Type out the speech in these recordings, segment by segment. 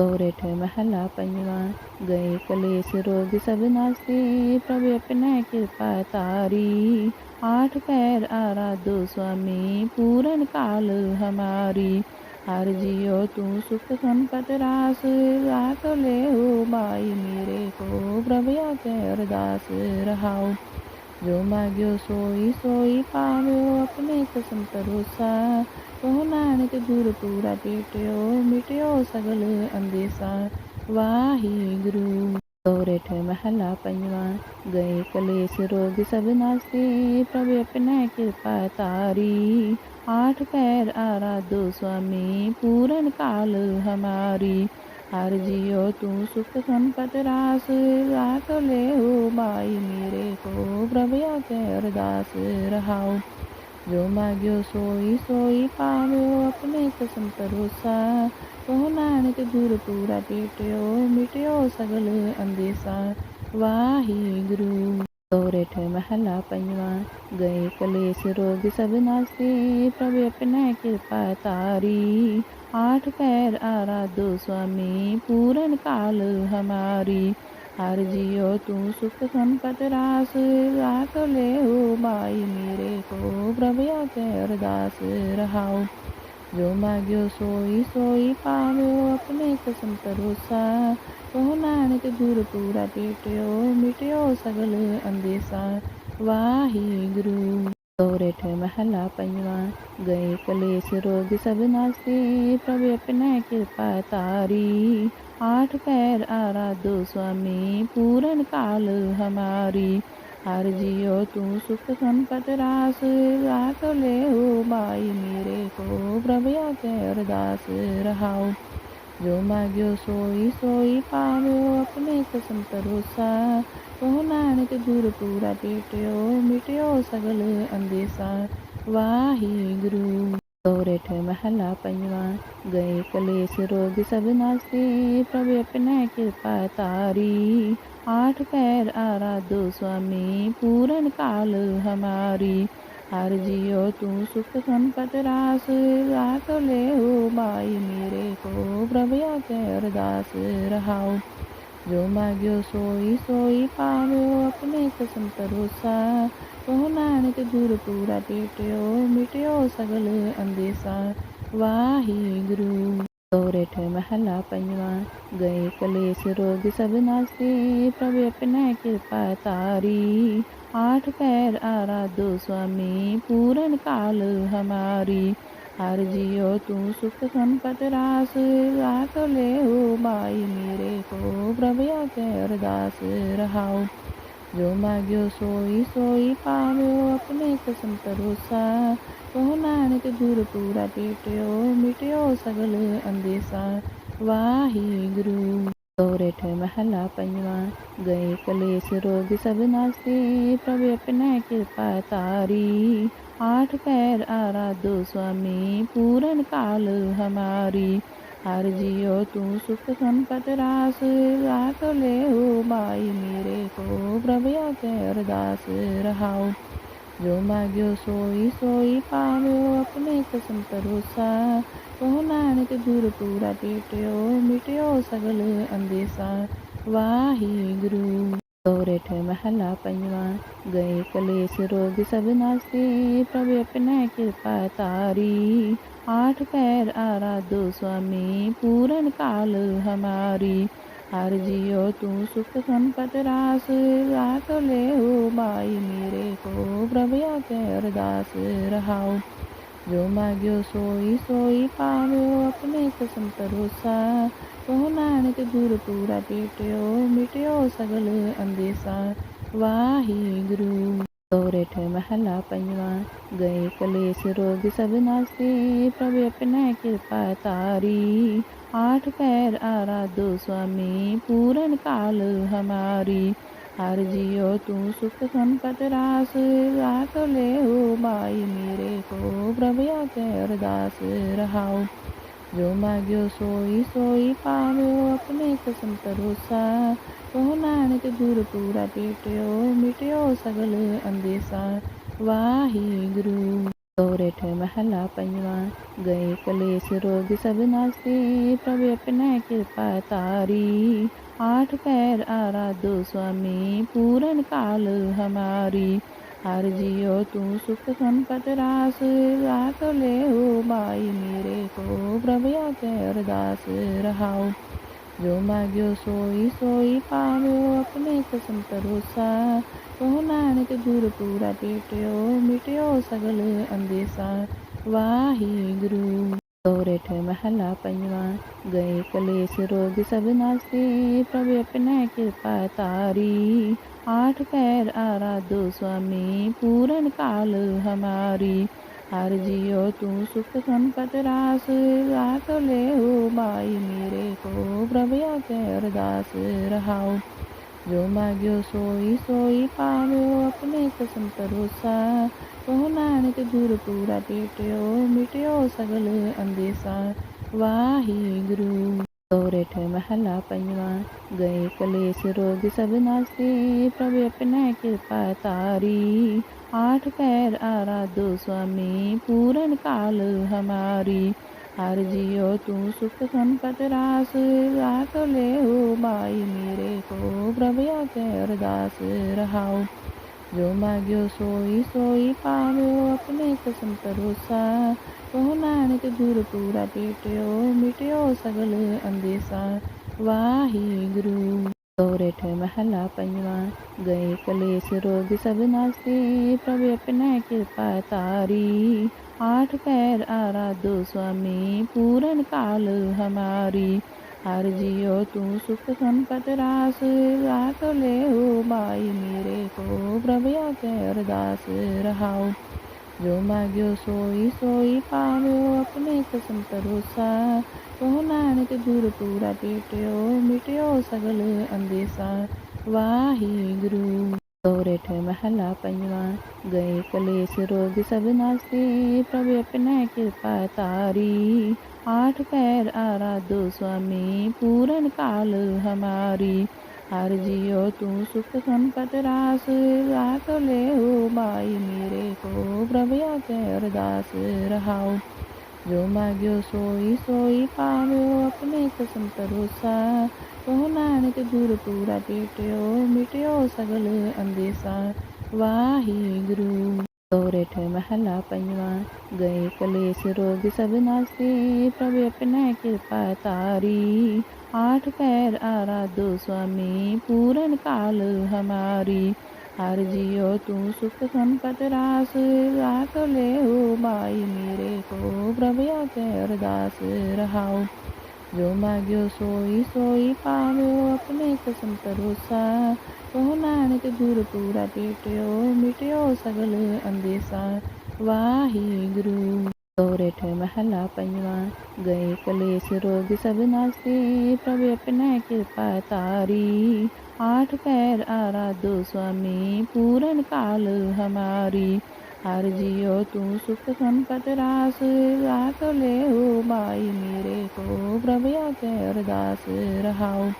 दौरेठ महला पंजवा गए कलेश रोग सब नास्ते। प्रभु अपना कृपा तारी, आठ पैर आरा दो स्वामी, पूरन काल हमारी। हर जियो तू सुख संपत रास, रात ले हो भाई मेरे को प्रभया के अरदास रहाओ जो माग्यो सोई सोई पाव्यो अपने कसम भरोसा तो नानक गुर पूरा टेटियो मिटियो सगल अंदेसा वाही गुरु ਤੋਰਠ ਮਹਲਾ ਪੰਜਵਾਂ ਗਏ ਕਲੇਸ਼ ਰੋਗ ਸਭ ਨਾਸੇ ਪ੍ਰਭ ਆਪਣਾ ਕਿਰਪਾ ਤਾਰੀ ਆਠ ਪੈਰ ਆਰਾਧੋ स्वामी पूरन काल हमारी हर जियो तू सुख संपत रास, रात ले हो मेरे को प्रभया के अरदास रहाओ जो माग्यो सोई सोई पाव्यो अपने कसम भरोसा तो नानक गुर पूरा टेटियो मिटियो सगल अंदेसा। वाही गुरु। महला पंजवा गए कलेश रोग सब नास्ते, प्रभु अपने कृपा तारी। आठ पैर आरा दो स्वामी, पूरन काल हमारी। हर जियो तू सुख संपत रास, राख ले हो भाई मेरे को, प्रभु के अरदास रहाओ जो माग्यो सोई सोई पालो अपने कसम तरोसा तो नानक, गुर पूरा पेट्यो मिट्यो सगल अंदेसा वाही गुरु सोरेठ महला पंजवा गए कलेश रोग सब नास्ते, प्रभु अपने कृपा तारी। आठ पैर आरा दो स्वामी, पूरन काल हमारी। हर जियो तू सुख संपत रास रात ले हो माई मेरे को प्रभया के अरदास रहाओ जो माग्यो सोई सोई पाव्यो अपने कसम भरोसा तो नानक गुर पूरा टेटियो मिटियो सगल अंदेसा दोहरेठ महला पंजवा, गए कलेश रोग सब नास्ते, प्रभु अपने कृपा तारी। आठ पैर आरा दो स्वामी, पूरन काल हमारी। हर जियो तू सुख संपत रास, रात ले हो भाई मेरे को, प्रभु के अरदास रहाओ। जो मांग्यो सोई सोई पाव्यो अपने कसम परोसा। સોનાણિક ગુરુપુરા પેટ્યો મીટ્યો સગલ અંદેસા વાહે ગુરુ ગૌરેઠ મહલા પંજવા ગયે કલેશ રોગ સબ નાસે પ્રભુ અપના કૃપા તારી આઠ पैर આરાધો સ્વામી પૂરણ કાલ હમારી हर जियो तू सुख संपत रास रात ले हो बाई मेरे को प्रभया के अरदास रहाओ जो माग्यो सोई सोई पावियो अपने कसम तरोसा कहो नानक गुर पूरा पेटियो मिटियो सगल अंदेसा वाही गुरु गौरेठ महला पंजवा गए कलेश रोग सब नास्ते प्रभु अपने कृपा तारी आठ पैर आराधो स्वामी पूरन काल हमारी जियो तू सुख संपत रास, रात ले हो माई मेरे को प्रभया के अरदास रहाओ जो माग्यो सोई सोई पाव्यो अपने कसम भरोसा। तो नानक गुर पूरा टेटियो मिटियो सगल अंदेसा वाही गुरु। दोहरेठ महला पंजवा, गए कलेश रोग सब नास्ते, प्रभु अपने कृपा तारी। आठ पैर आरा दो स्वामी, पूरन काल हमारी। हर जियो तू सुख संपत रास, रात ले हो भाई मेरे को प्रभया के अरदास रहाओ। जो मांग्यो सोई सोई पाव्यो अपने कसम करो સોનાણક ગુરુપુરા પીટ્યો મીટ્યો સગલ અંદેસા વાહે ગુરુ ગૌરેઠ મહલા પંજવા ગયે કલેશ રોગ સબ નાસ્તે પ્રભુ અપને કૃપા તારી આઠ पैर આરાધો સ્વામી પૂરણ કાલ હમારી ਹਰ ਜਿਉ ਤੂੰ ਸੁਖ ਸੰਪਤ ਰਾਸ ਰਾਤ ਲੈ ਹੋ ਮਾਈ ਮੇਰੇ ਕੋ ਪ੍ਰਭ ਆ ਕੇ ਅਰਦਾਸ ਰਹਾਓ जो माग्यो सोई सोई पावियो अपने कसम तरोसा कहो नानक गुर पूरा पेटियो मिटियो सगल अंदेसा वाही गुरु गौरठ महला पंजवा गए कलेश रोग सब नास्ते प्रभु अपने कृपा तारी आठ पैर आराधो स्वामी पूरन काल हमारी हर जियो तू सुख संपत रास रात तो ले हो बाई मेरे को। प्रभया के अरदास, रहाओ। जो मांग्यो सोई सोई पावो अपने कसम भरोसा तो नानक गुर पूरा पेट्यो, मिट्यो सगल अंदेसा। वाही गुरु गौरेठ महला पंजवा गए कलेश रोग सब नास्ते, प्रभु अपने कृपा तारी। आठ पैर आराधो स्वामी पूरन काल हमारी हर जियो तू सुख संपत रास रात ले हो भाई मेरे को प्रभया के अरदास रहाओ जो मांग्यो सोई सोई पाव्यो अपने कसम भरोसा तो नानक गुर पूरा पेटियो मिटियो सगल अंदेसा वाहिगुरु दोहरेठे महला पंजवा गए कलेश रोग सब नाचते प्रभु अपना कृपा तारी। आठ पैर आरा दो स्वामी, पूरन काल हमारी। हर जियो तू सुख संपत रास, रात ले हो भाई मेरे को प्रभया के अरदास रहाओ। जो मांग्यो सोई सोई पाव्यो अपने कसम करो सा कौन અનંત ગુરુ પૂરા પેટ્યો મીટ્યો સગલ અંદેસા વાહી ગુરુ ગૌરેઠ મહલા પંજવા ગયે કલેશ રોગ સબ નાસ્તે પ્રભુ અપના કૃપા તારી આઠ पैर આરાધો સ્વામી પૂરણ કાલ હમારી ਹਰ ਜਿਉ ਤੂੰ ਸੁਖ ਸੰਪਤ ਰਾਸ ਰਾਖ ਲੈ ਹੋ ਮਾਈ ਮੇਰੇ ਕੋ ਪ੍ਰਭ ਆ ਕੇ ਅਰਦਾਸ ਰਹਾਓ जो माग्यो सोई सोई पाव्यो अपने कसम भरोसा तो नानक गुर पूरा पेटियो मिटियो सगल अंदेसा वाही गुरु ਤੋਰਠ ਮਹਲਾ ਪੰਜਵਾਂ ਗਏ ਕਲੇਸ਼ ਰੋਗ ਸਭ ਨਾਸਤੇ ਪ੍ਰਭ ਆਪਣਾ ਕਿਰਪਾ ਤਾਰੀ आठ पैर आराधो स्वामी पूरन काल हमारी हर जियो, तू सुख संपत रास, रात ले हो मेरे को प्रभया के अरदास रहाओ जो माग्यो सोई सोई पाव्यो अपने कसम भरोसा। तो नानक, गुर पूरा पेटियो, मिटियो सगल अंदेसा वाही गुरु। महला पंजवा गए कलेश रोग सब नास्ते, प्रभु अपना कृपा तारी। आठ पैर आराधो स्वामी, पूरन काल हमारी। हर जियो तू सुख संपत रास, राख ले हो भाई मेरे को, प्रभु के अरदास रहाओ जो माग्यो सोई सोई पावियो अपने कसम तरोसा कहो नानक गुर पूरा पेटियो मिटियो सगल अंदेसा वाही गुरु गौरेठ महला पंजवा गए कलेश रोग सब नास्ते प्रभु अपने कृपा तारी आठ पैर आराधो स्वामी पूरन काल हमारी हर जियो, तू सुख संपत रास। रात तो ले हो बाई मेरे को प्रभया के अरदास रहाओ।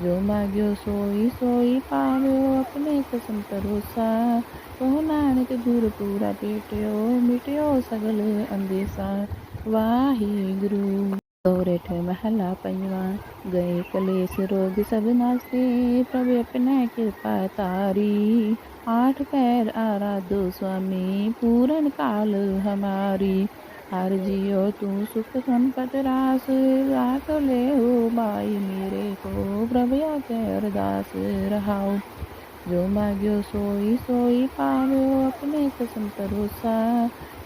जो मांग्यो सोई सोई पाओ अपने कसम परोसा। तो नानक गुर पूरा पेट्यो, मिट्यो सगल अंदेसा। वाही गुरु गौरेठ महला पंजवा गए कलेश रोग सब नास्ते, प्रभु अपने कृपा तारी। आठ पैर आराधो स्वामी पूरन काल हमारी हर जियो तू सुख संपत रास रात ले हो भाई मेरे को प्रभया के अरदास रहाओ जो मांग्यो सोई सोई पाव्यो अपने कसम भरोसा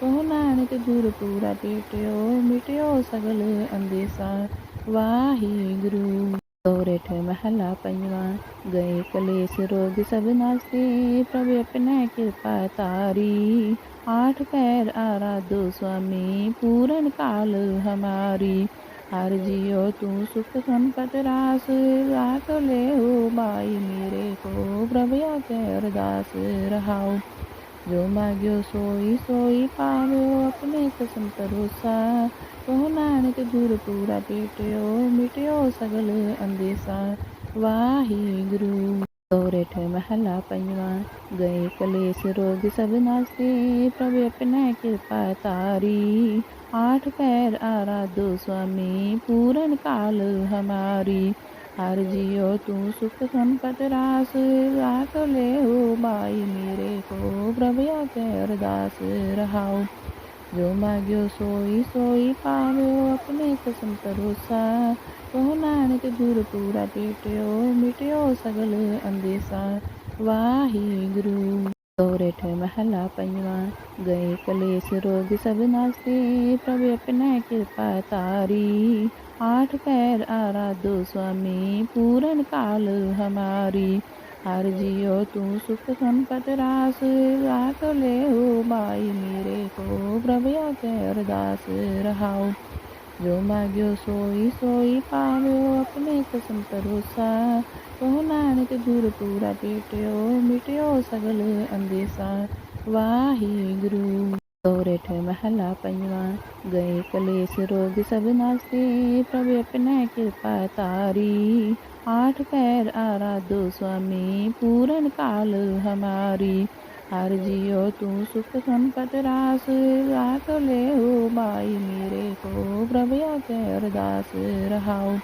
तो नानक गुर पूरा पेटियो मिटियो सगल अंदेसा वाहिगुरु दोहरेठे महला पंजवा गए कलेश रोग सब नास्ते। प्रभु अपने कृपा तारी। आठ पैर आराधो स्वामी, पूरन काल हमारी। हर जियो तू सुख संपत रास, रात ले हो बाई मेरे को, प्रभु के अरदास रहाओ। जो मांग्यो सोई सोई पायो अपने कसम तरोसा तो नानक गुर पूरा पेटियो मिटियो सगल अंदेसा वाहे गुरु सोरेठ महला पंजवा गए कलेश रोग सब नास्ते प्रभु अपने कृपा तारी आठ पैर आराधो स्वामी, पूरन काल हमारी। हर जियो, तू सुख संपत रास। रात ले हो बाई मेरे को प्रभया के अरदास रहाओ जो माग्यो सोई सोई पाव्यो अपने कसम भरोसा तो नानक, गुर पूरा पेटियो, मिटियो सगल अंदेसा। वाही गुरु। दोहरेठे महला पंजवा गए कलेश रोग सब नासे प्रभु अपने कृपा तारी। आठ पैर आराधो स्वामी, पूरन काल हमारी। हर जियो तू सुख संपत रास, रात ले हो भाई मेरे को, प्रभु के अरदास रहाओ। जो माग्यो सोई सोई पाव्यो अपने कसम भरोसा तो नानक, गुर पूरा पेट्यो, मिट्यो सगल अंदेसा। वाहे गुरु सोरेठ महला पंजवा गए कलेस रोग सब नास्ते, प्रभु अपने कृपा तारी। आठ पैर आरा दो स्वामी, पूरन काल हमारी। जियो तू सुख संपत रास, रात ले हो बाई मेरे को प्रभया के अरदास रहाओ।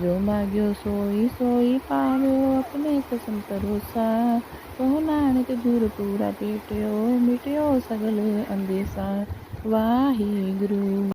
जो माग्यो सोई सोई पाव्यो अपने कसम भरोसा। तो नानक, गुर पूरा पेटियो, मिटियो सगल अंदेसा वाही गुरु।